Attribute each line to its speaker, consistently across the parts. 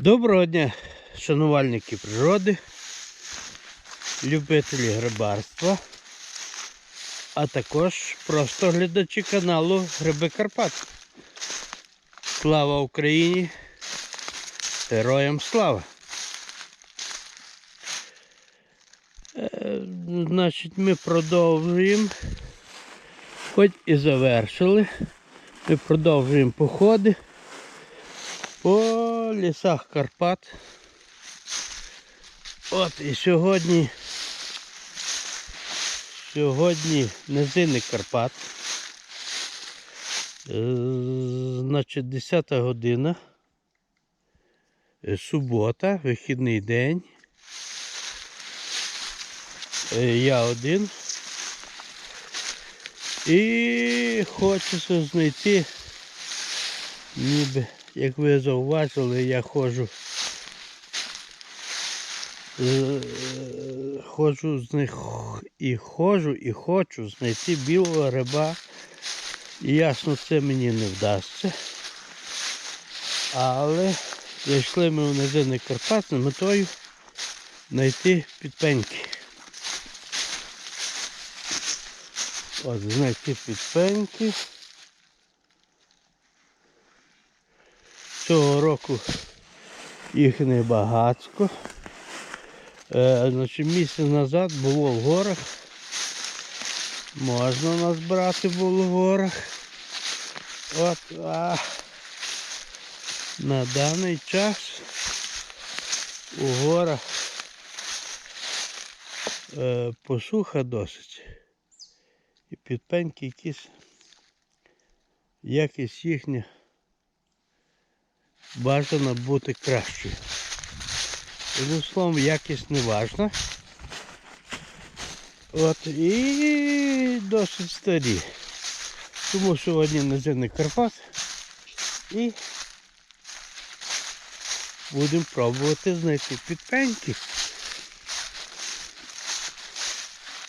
Speaker 1: Доброго дня, шанувальники природи, любителі грибарства, а також просто глядачі каналу Гриби Карпат. Слава Україні! Героям слава! Е, Значить, ми продовжуємо, хоч і завершили. Ми продовжуємо походи по лісах Карпат. От і сьогодні, сьогодні низини Карпат. Е, Значить, 10 година. Е, Субота, вихідний день. Е, Я один. І хочеться знайти, ніби, як ви зауважили, я ходжу. е, Ходжу з них і ходжу, і хочу знайти білого гриба. І ясно, це мені не вдасться. Але зайшли ми в низини Карпат з метою знайти підпеньки. От, знайти підпеньки. Цього року їх небагатсько. Е, значить, місяць назад було в горах. Можна назбирати було в горах. От, а на даний час у горах е, посуха досить. І підпеньки якісь, якість їхня бажано бути кращою. Одним словом, якість не важна. От і досить старі. Тому сьогодні наземний Карпат і будемо пробувати знайти підпеньки.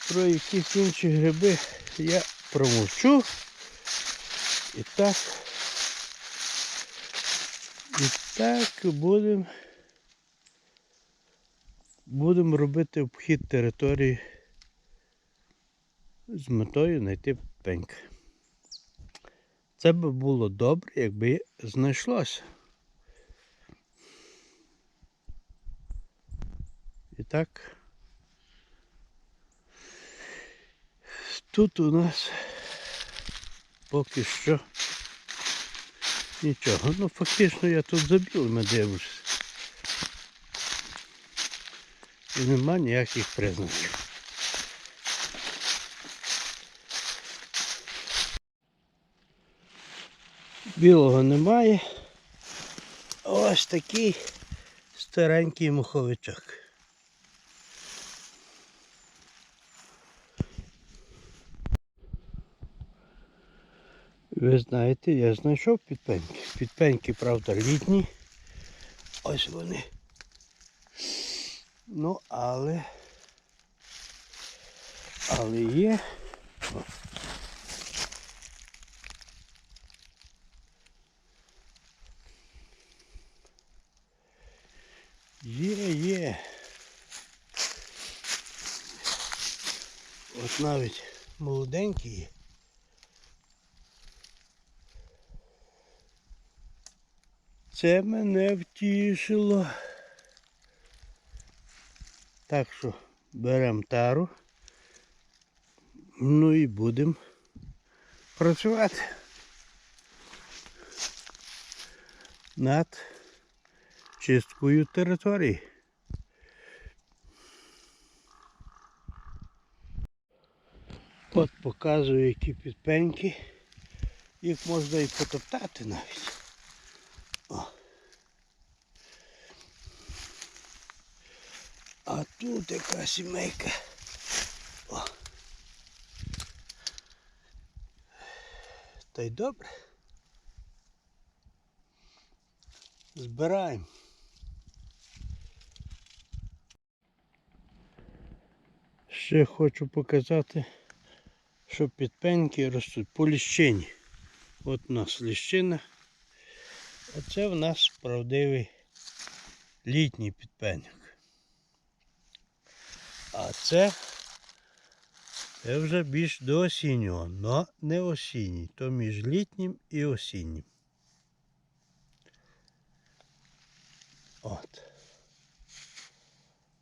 Speaker 1: Про якісь інші гриби я промовчу. І так. І так будемо будемо робити обхід території з метою знайти пенька. Це би було добре, якби знайшлося. І так. Тут у нас поки що нічого. Ну фактично я тут за білими дивлюся. І нема ніяких признаків. Білого немає. Ось такий старенький муховичок. Ви знаєте, я знайшов підпеньки. Підпеньки, правда, літні. Ось вони. Ну, але. Але є. Є, є. От навіть молоденькі є. Це мене втішило. Так що беремо тару. Ну і будемо працювати над чисткою території. От показую, які підпеньки. Їх можна і потоптати навіть. О. А тут яка сімейка. О. Та й добре. Збираємо. Ще хочу показати, що підпеньки ростуть по ліщині. От у нас ліщина. Оце в нас правдивий літній підпеньок. А це, це вже більш до осіннього, але не осінній, то між літнім і осіннім. От.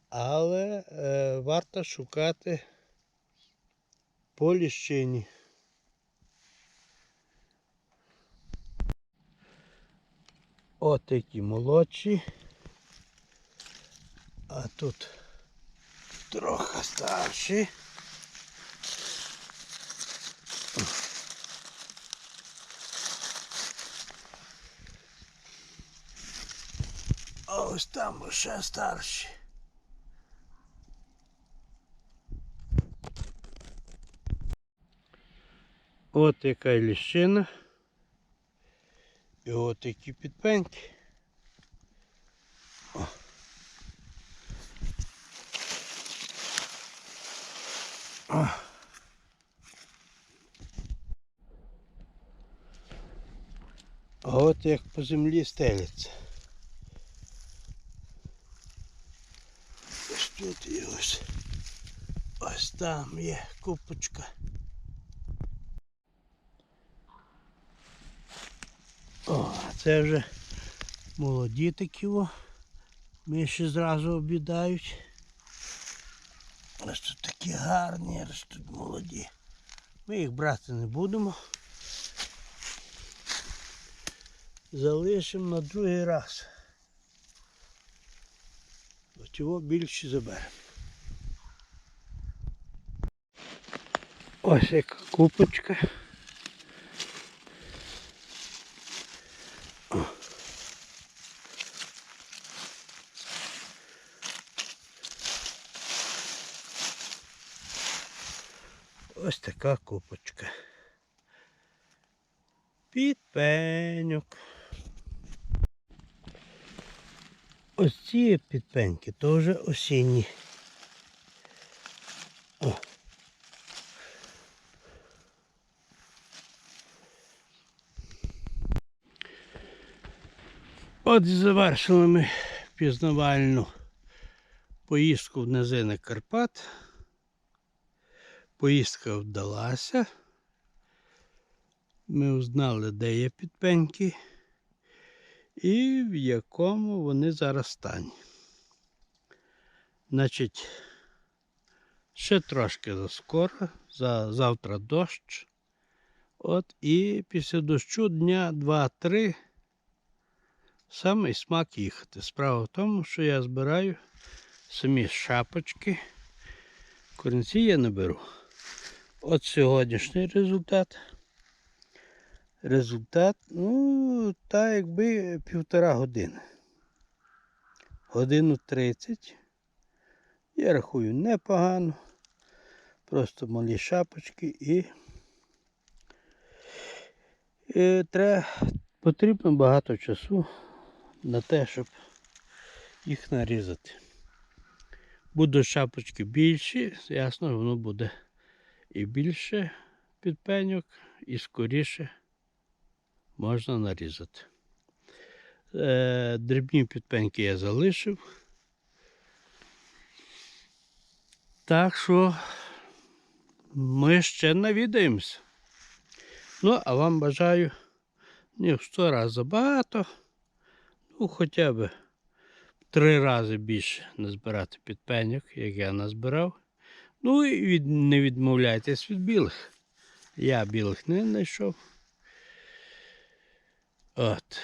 Speaker 1: Але е, варто шукати по ліщині. От такі молодші. А тут трохи старші. А ось там ще старші. От яка ліщина. І от такі підпеньки. О. О. А от як по землі стеляться. Ось тут і ось. Ось там є купочка. О, це вже молоді такі о. Миші зразу обідають. Ось тут такі гарні, ось тут молоді. Ми їх брати не будемо. Залишимо на другий раз. От його більше заберемо. Ось яка купочка. Ось така купочка. Підпеньок. Ось ці підпеньки вже осінні. О. От і завершили ми пізнавальну поїздку в низини Карпат. Поїздка вдалася. Ми узнали, де є підпеньки і в якому вони зараз стані. Значить, ще трошки заскоро, за завтра дощ. От і після дощу дня 2-3 самий смак їхати. Справа в тому, що я збираю самі шапочки. Корінці я не беру. От сьогоднішній результат. Результат, ну, так якби півтора години. Годину 30. Я рахую непогано. Просто малі шапочки і, і треба, потрібно багато часу на те, щоб їх нарізати. Будуть шапочки більші, ясно, воно буде і більше підпеньок, і скоріше можна нарізати. Е, дрібні підпеньки я залишив. Так що ми ще навідаємося. Ну, а вам бажаю не в сто разів забагато, ну хоча б в три рази більше назбирати підпеньок, як я назбирав. Ну і від, не відмовляйтесь від білих. Я білих не знайшов. От.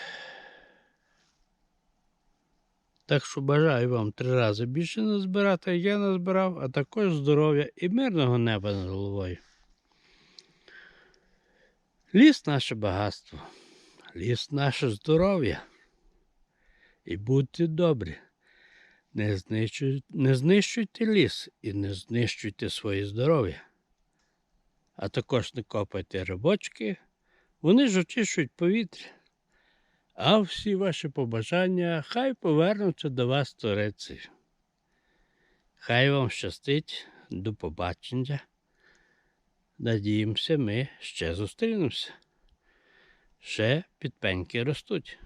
Speaker 1: Так що бажаю вам три рази більше назбирати, я назбирав, а також здоров'я і мирного неба над головою. Ліс наше багатство, ліс наше здоров'я. І будьте добрі. Не знищуйте, не знищуйте ліс і не знищуйте своє здоров'я. А також не копайте рибочки, вони ж очищують повітря. А всі ваші побажання хай повернуться до вас Тореці. Хай вам щастить, до побачення. Надіємося, ми ще зустрінемося. Ще підпеньки ростуть.